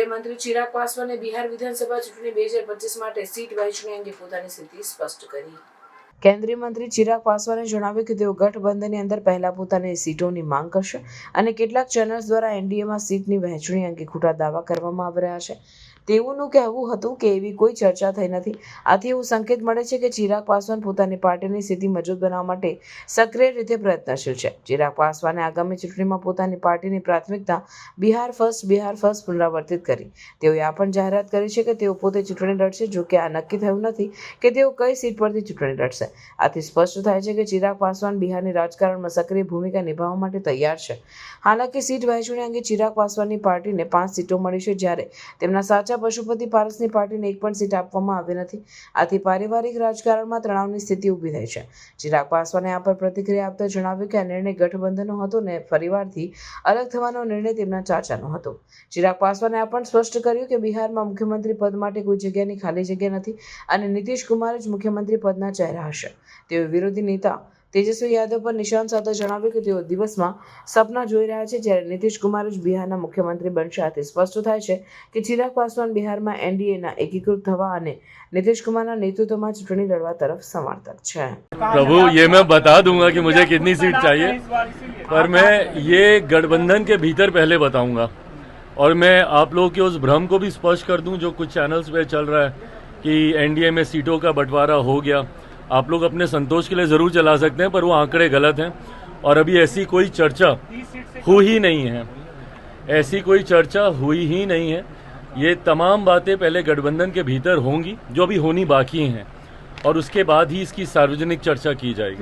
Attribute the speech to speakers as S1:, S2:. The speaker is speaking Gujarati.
S1: કેન્દ્રીય મંત્રી ચિરાગ પાસવાને બિહાર વિધાનસભા ચૂંટણી બે હજાર પચીસ માટે સીટ વહેંચણી અંગે પોતાની સ્થિતિ સ્પષ્ટ કરી. કેન્દ્રીય મંત્રી ચિરાગ પાસવાને જણાવ્યું કે તેઓ ગઠબંધનની અંદર પહેલા પોતાની સીટોની માંગ કરશે અને કેટલાક ચેનલ્સ દ્વારા એનડીએમાં સીટની વહેંચણી અંગે ખોટા દાવા કરવામાં આવી રહ્યા છે. તેઓનું કહેવું હતું કે એવી કોઈ ચર્ચા થઈ નથી. આથી એવું સંકેત મળે છે કે ચિરાગ પાસવાન પોતાની પાર્ટીની સ્થિતિ મજબૂત બનાવવા માટે સક્રિય રીતે પ્રયત્નશીલ છે. ચિરાગ પાસવાને આગામી ચૂંટણીમાં પોતાની પાર્ટીની પ્રાથમિકતા બિહાર ફર્સ્ટ બિહાર ફર્સ્ટ પુનરાવર્તિત કરી. તેઓએ આ પણ જાહેરાત કરી છે કે તેઓ પોતે ચૂંટણી લડશે, જો કે આ નક્કી થયું નથી કે તેઓ કઈ સીટ પરથી ચૂંટણી લડશે. આથી સ્પષ્ટ થાય છે કે ચિરાગ પાસવાન બિહારની રાજકારણમાં સક્રિય ભૂમિકા નિભાવવા માટે તૈયાર છે. હાલાકી સીટ વહેંચણી અંગે ચિરાગ પાસવાનની પાર્ટીને પાંચ સીટો મળી છે જ્યારે તેમના સાચા પશુપતિ પારસની પાર્ટીને એક પણ સીટ આપવામાં આવી નથી. આથી પારિવારિક રાજકારણમાં તણાવની સ્થિતિ ઊભી થઈ છે. ચિરાગ પાસવાને આ પર પ્રતિક્રિયા આપતા જણાવ્યું કે આ નિર્ણય ગઠબંધનનો હતો ને પરિવારથી અલગ થવાનો નિર્ણય તેમના ચાચાનો હતો. ચિરાગ પાસવાને આ પણ સ્પષ્ટ કર્યું કે બિહારમાં મુખ્યમંત્રી પદ માટે કોઈ જગ્યાની ખાલી જગ્યા નથી અને નીતિશ કુમાર જ મુખ્યમંત્રી પદના ચહેરા હશે. તેઓ વિરોધી નેતા તેજસ્વી યાદવ પર નિશાન સાથે જણાવ્યું કે તેઓ દિવસમાં સપના જોઈ રહ્યા છે જ્યારે નીતિશ કુમાર જ બિહારના મુખ્યમંત્રી બનશે આથી સ્પષ્ટ થાય છે કે ચિરાગ પાસવાન બિહારમાં એનડીએના એકીકૃત થવા અને નીતિશ કુમારના નેતૃત્વમાં ચૂંટણી લડવા તરફ સમર્થક છે
S2: प्रभु ये मैं बता दूंगा कि मुझे कितनी सीट चाहिए पर मैं ये गठबंधन के भीतर पहले बताऊंगा और मैं आप लोगों के उस भ्रम को भी स्पष्ट कर दूं जो कुछ चैनल्स पे चल रहा है कि एनडीए में सीटों का बंटवारा हो गया आप लोग अपने संतोष के लिए ज़रूर चला सकते हैं, पर वो आंकड़े गलत हैं। और अभी ऐसी कोई चर्चा हुई ही नहीं है। ऐसी कोई चर्चा हुई ही नहीं है। ये तमाम बातें पहले गठबंधन के भीतर होंगी, जो अभी होनी बाकी हैं, और उसके बाद ही इसकी सार्वजनिक चर्चा की जाएगी।